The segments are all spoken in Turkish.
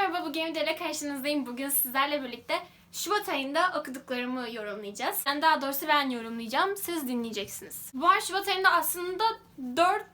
merhaba, bugün videoyla karşınızdayım. Bugün sizlerle birlikte Şubat ayında okuduklarımı yorumlayacağız. Ben daha doğrusu ben yorumlayacağım, siz dinleyeceksiniz. Bu ay Şubat ayında aslında 4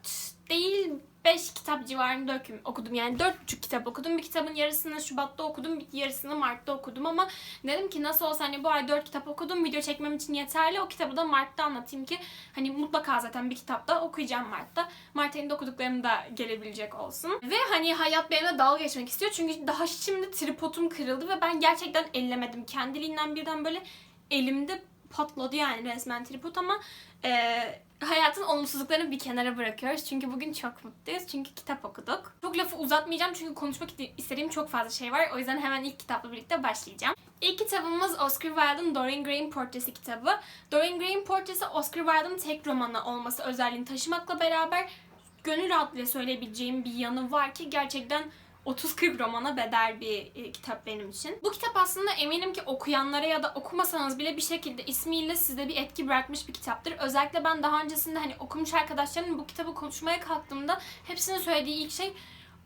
değil 5 kitap civarında okudum- okudum. Yani 4,5 kitap okudum. Bir kitabın yarısını Şubat'ta okudum, bir yarısını Mart'ta okudum ama dedim ki nasıl olsa hani bu ay 4 kitap okudum, video çekmem için yeterli. O kitabı da Mart'ta anlatayım ki hani mutlaka zaten bir kitapta okuyacağım Mart'ta. Mart ayında okuduklarım da gelebilecek olsun. Ve hani hayat benimle dalga geçmek istiyor. Çünkü daha şimdi tripodum kırıldı ve ben gerçekten ellemedim. Kendiliğinden birden böyle elimde patladı yani resmen tripod ama e, hayatın olumsuzluklarını bir kenara bırakıyoruz. Çünkü bugün çok mutluyuz. Çünkü kitap okuduk. Çok lafı uzatmayacağım çünkü konuşmak istediğim çok fazla şey var. O yüzden hemen ilk kitapla birlikte başlayacağım. İlk kitabımız Oscar Wilde'ın Dorian Gray'in Portresi kitabı. Dorian Gray'in Portresi Oscar Wilde'ın tek romanı olması özelliğini taşımakla beraber gönül rahatlığıyla söyleyebileceğim bir yanı var ki gerçekten 30-40 romana bedel bir e, kitap benim için. Bu kitap aslında eminim ki okuyanlara ya da okumasanız bile bir şekilde ismiyle sizde bir etki bırakmış bir kitaptır. Özellikle ben daha öncesinde hani okumuş arkadaşlarımın bu kitabı konuşmaya kalktığımda hepsinin söylediği ilk şey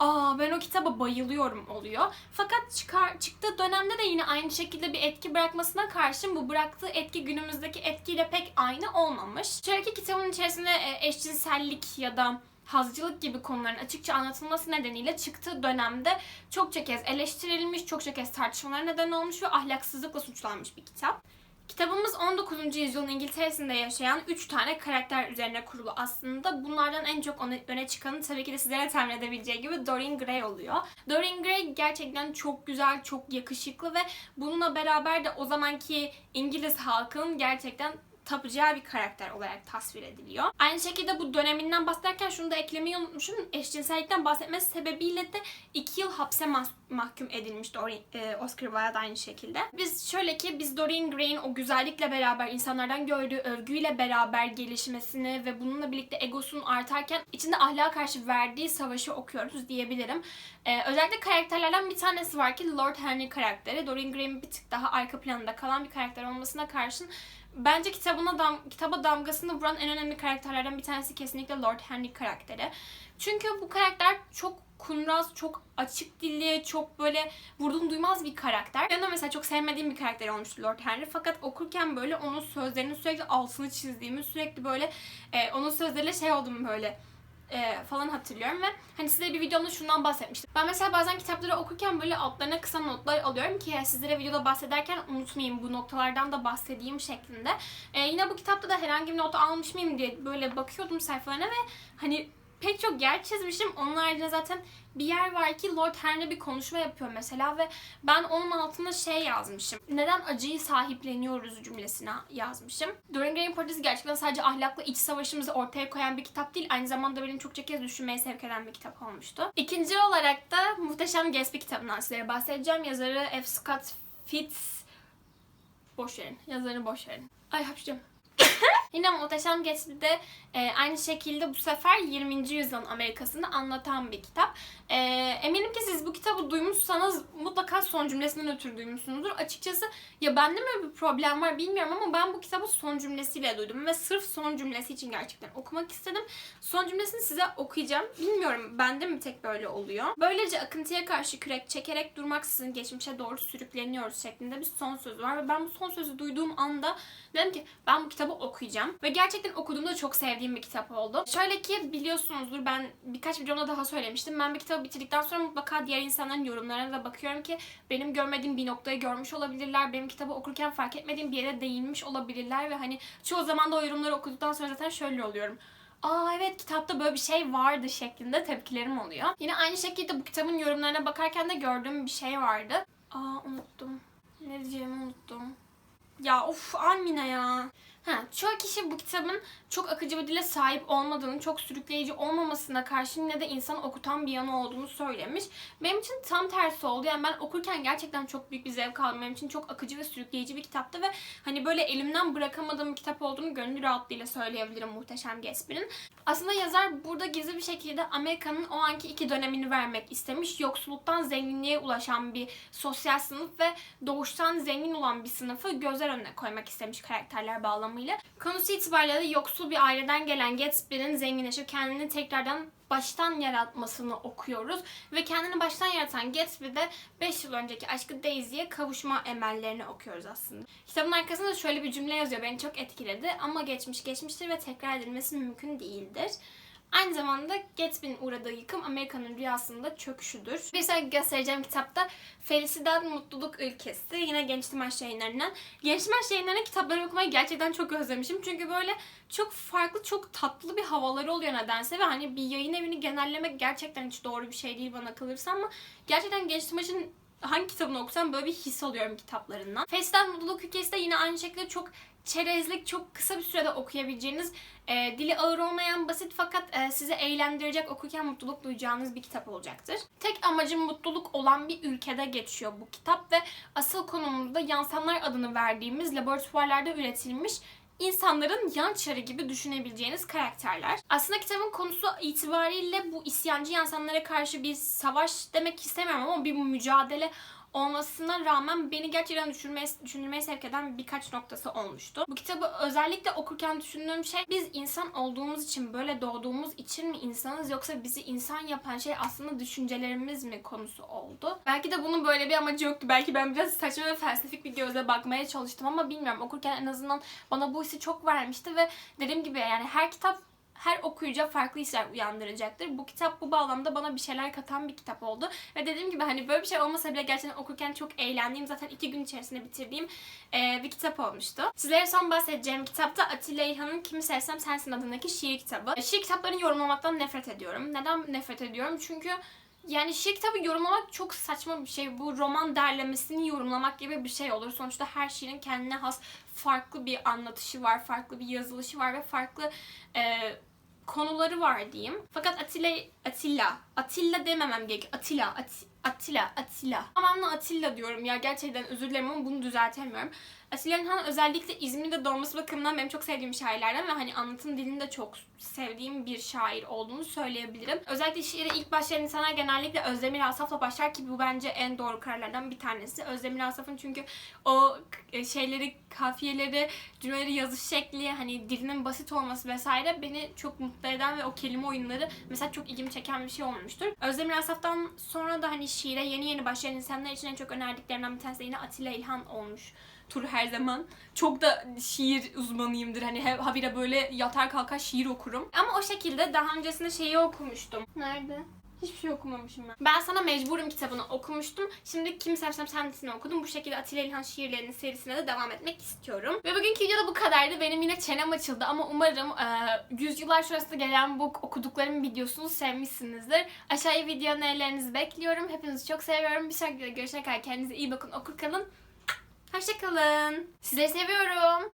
Aa ben o kitaba bayılıyorum oluyor. Fakat çıkar, çıktığı dönemde de yine aynı şekilde bir etki bırakmasına karşın bu bıraktığı etki günümüzdeki etkiyle pek aynı olmamış. Şöyle ki kitabın içerisinde e, eşcinsellik ya da hazcılık gibi konuların açıkça anlatılması nedeniyle çıktığı dönemde çokça kez eleştirilmiş, çokça kez tartışmalara neden olmuş ve ahlaksızlıkla suçlanmış bir kitap. Kitabımız 19. yüzyılın İngiltere'sinde yaşayan 3 tane karakter üzerine kurulu aslında. Bunlardan en çok öne, çıkanı tabii ki de sizlere tahmin edebileceği gibi Dorian Gray oluyor. Dorian Gray gerçekten çok güzel, çok yakışıklı ve bununla beraber de o zamanki İngiliz halkının gerçekten tapacağı bir karakter olarak tasvir ediliyor. Aynı şekilde bu döneminden bahsederken şunu da eklemeyi unutmuşum. Eşcinsellikten bahsetmesi sebebiyle de 2 yıl hapse mas- mahkum edilmiş Dorian, e, Oscar Wilde aynı şekilde. Biz şöyle ki biz Dorian Gray'in o güzellikle beraber insanlardan gördüğü övgüyle beraber gelişmesini ve bununla birlikte egosunun artarken içinde ahlaka karşı verdiği savaşı okuyoruz diyebilirim. E, özellikle karakterlerden bir tanesi var ki Lord Henry karakteri. Dorian Gray'in bir tık daha arka planında kalan bir karakter olmasına karşın Bence kitabına dam kitaba damgasını vuran en önemli karakterlerden bir tanesi kesinlikle Lord Henry karakteri. Çünkü bu karakter çok kunraz, çok açık dilli, çok böyle vurdum duymaz bir karakter. Ben de mesela çok sevmediğim bir karakter olmuştu Lord Henry. Fakat okurken böyle onun sözlerinin sürekli altını çizdiğimi, sürekli böyle e, onun sözleriyle şey oldum böyle e, falan hatırlıyorum ve hani size bir videomda şundan bahsetmiştim. Ben mesela bazen kitapları okurken böyle altlarına kısa notlar alıyorum ki sizlere videoda bahsederken unutmayayım bu noktalardan da bahsedeyim şeklinde. E, yine bu kitapta da herhangi bir not almış mıyım diye böyle bakıyordum sayfalarına ve hani pek çok yer çizmişim. Onun haricinde zaten bir yer var ki Lord Henry bir konuşma yapıyor mesela ve ben onun altına şey yazmışım. Neden acıyı sahipleniyoruz cümlesine yazmışım. Dorian Gray'in Portresi gerçekten sadece ahlakla iç savaşımızı ortaya koyan bir kitap değil. Aynı zamanda benim çokça kez düşünmeye sevk eden bir kitap olmuştu. İkinci olarak da Muhteşem Gatsby kitabından sizlere bahsedeceğim. Yazarı F. Scott Fitz... Boş verin. Yazarını boş verin. Ay hapşıracağım. Yine Muhteşem Gatsby'de e, aynı şekilde bu sefer 20. yüzyılın Amerika'sını anlatan bir kitap. E, eminim ki siz bu kitabı duymuşsanız mutlaka son cümlesinden ötürü duymuşsunuzdur. Açıkçası ya bende mi bir problem var bilmiyorum ama ben bu kitabı son cümlesiyle duydum ve sırf son cümlesi için gerçekten okumak istedim. Son cümlesini size okuyacağım. Bilmiyorum bende mi tek böyle oluyor. Böylece akıntıya karşı kürek çekerek durmaksızın geçmişe doğru sürükleniyoruz şeklinde bir son sözü var ve ben bu son sözü duyduğum anda dedim ki ben bu kitabı okuyacağım. Ve gerçekten okuduğumda çok sevdiğim bir kitap oldu. Şöyle ki biliyorsunuzdur ben birkaç videomda daha söylemiştim. Ben bir kitabı bitirdikten sonra mutlaka diğer insanların yorumlarına da bakıyorum ki benim görmediğim bir noktayı görmüş olabilirler. Benim kitabı okurken fark etmediğim bir yere değinmiş olabilirler ve hani çoğu zaman da o yorumları okuduktan sonra zaten şöyle oluyorum aa evet kitapta böyle bir şey vardı şeklinde tepkilerim oluyor. Yine aynı şekilde bu kitabın yorumlarına bakarken de gördüğüm bir şey vardı. Aa unuttum. Ne diyeceğimi unuttum. Ya of Almina ya. Ha, çoğu kişi bu kitabın çok akıcı bir dile sahip olmadığını, çok sürükleyici olmamasına karşın yine de insanı okutan bir yanı olduğunu söylemiş. Benim için tam tersi oldu. Yani ben okurken gerçekten çok büyük bir zevk aldım. Benim için çok akıcı ve sürükleyici bir kitaptı ve hani böyle elimden bırakamadığım bir kitap olduğunu gönül rahatlığıyla söyleyebilirim Muhteşem Gatsby'nin. Aslında yazar burada gizli bir şekilde Amerika'nın o anki iki dönemini vermek istemiş. Yoksulluktan zenginliğe ulaşan bir sosyal sınıf ve doğuştan zengin olan bir sınıfı gözler önüne koymak istemiş karakterler bağlamıyla. Konusu itibariyle de yoksul bir aileden gelen Gatsby'nin zenginleşip kendini tekrardan baştan yaratmasını okuyoruz. Ve kendini baştan yaratan Gatsby'de 5 yıl önceki aşkı Daisy'ye kavuşma emellerini okuyoruz aslında. Kitabın arkasında şöyle bir cümle yazıyor. Beni çok etkiledi. Ama geçmiş geçmiştir ve tekrar edilmesi mümkün değildir. Aynı zamanda Gatsby'nin uğradığı yıkım Amerika'nın rüyasında çöküşüdür. Bir sonraki göstereceğim kitapta Felicidad Mutluluk Ülkesi. Yine Genç Timaş yayınlarından. Genç Timaş yayınlarının kitaplarını okumayı gerçekten çok özlemişim. Çünkü böyle çok farklı, çok tatlı bir havaları oluyor nedense. Ve hani bir yayın evini genellemek gerçekten hiç doğru bir şey değil bana kalırsa ama gerçekten Genç Timaş'ın hangi kitabını okusam böyle bir his alıyorum kitaplarından. Felicidad Mutluluk Ülkesi de yine aynı şekilde çok çerezlik, çok kısa bir sürede okuyabileceğiniz, e, dili ağır olmayan, basit fakat e, sizi eğlendirecek, okurken mutluluk duyacağınız bir kitap olacaktır. Tek amacım mutluluk olan bir ülkede geçiyor bu kitap ve asıl konumuzda Yansanlar adını verdiğimiz laboratuvarlarda üretilmiş insanların yan çarı gibi düşünebileceğiniz karakterler. Aslında kitabın konusu itibariyle bu isyancı insanlara karşı bir savaş demek istemiyorum ama bir mücadele olmasına rağmen beni gerçekten düşünmeye, düşünülmeye sevk eden birkaç noktası olmuştu. Bu kitabı özellikle okurken düşündüğüm şey biz insan olduğumuz için böyle doğduğumuz için mi insanız yoksa bizi insan yapan şey aslında düşüncelerimiz mi konusu oldu. Belki de bunun böyle bir amacı yoktu. Belki ben biraz saçma ve felsefik bir gözle bakmaya çalıştım ama bilmiyorum. Okurken en azından bana bu hissi çok vermişti ve dediğim gibi yani her kitap her okuyucuya farklı hisler uyandıracaktır. Bu kitap bu bağlamda bana bir şeyler katan bir kitap oldu. Ve dediğim gibi hani böyle bir şey olmasa bile gerçekten okurken çok eğlendiğim, zaten iki gün içerisinde bitirdiğim e, bir kitap olmuştu. Sizlere son bahsedeceğim kitapta Atilla İlhan'ın Kimi Sevsem Sensin adındaki şiir kitabı. Şiir kitaplarını yorumlamaktan nefret ediyorum. Neden nefret ediyorum? Çünkü yani şiir kitabı yorumlamak çok saçma bir şey. Bu roman derlemesini yorumlamak gibi bir şey olur. Sonuçta her şiirin kendine has farklı bir anlatışı var, farklı bir yazılışı var ve farklı e, konuları var diyeyim. Fakat Atilla, Atilla, Atilla dememem gerekiyor. Atilla, At- Atilla, Atilla. Tamamla Atilla diyorum ya gerçekten özür dilerim ama bunu düzeltemiyorum. Atilla İlhan özellikle İzmir'de doğması bakımından benim çok sevdiğim şairlerden ve hani anlatım dilini de çok sevdiğim bir şair olduğunu söyleyebilirim. Özellikle şiire ilk başlayan insanlar genellikle Özdemir Asaf'la başlar ki bu bence en doğru kararlardan bir tanesi. Özdemir Asaf'ın çünkü o k- şeyleri, kafiyeleri, cümleleri yazış şekli, hani dilinin basit olması vesaire beni çok mutlu eden ve o kelime oyunları mesela çok ilgimi çeken bir şey olmuştur. Özdemir Asaf'tan sonra da hani şiire yeni yeni başlayan insanlar için en çok önerdiklerimden bir tanesi yine Atilla İlhan olmuş tur her zaman. Çok da şiir uzmanıyımdır. Hani he- habire böyle yatar kalkar şiir okurum. Ama o şekilde daha öncesinde şeyi okumuştum. Nerede? Hiçbir şey okumamışım ben. Ben sana mecburum kitabını okumuştum. Şimdi Kim Sevsem Sensin'i okudum. Bu şekilde Atilla İlhan şiirlerinin serisine de devam etmek istiyorum. Ve bugünkü videoda bu kadardı. Benim yine çenem açıldı ama umarım e, yüzyıllar sonrasında gelen bu okuduklarım videosunu sevmişsinizdir. Aşağıya video önerilerinizi bekliyorum. Hepinizi çok seviyorum. Bir sonraki videoda görüşene kadar kendinize iyi bakın. Okur kalın. Hoşçakalın. Sizleri seviyorum.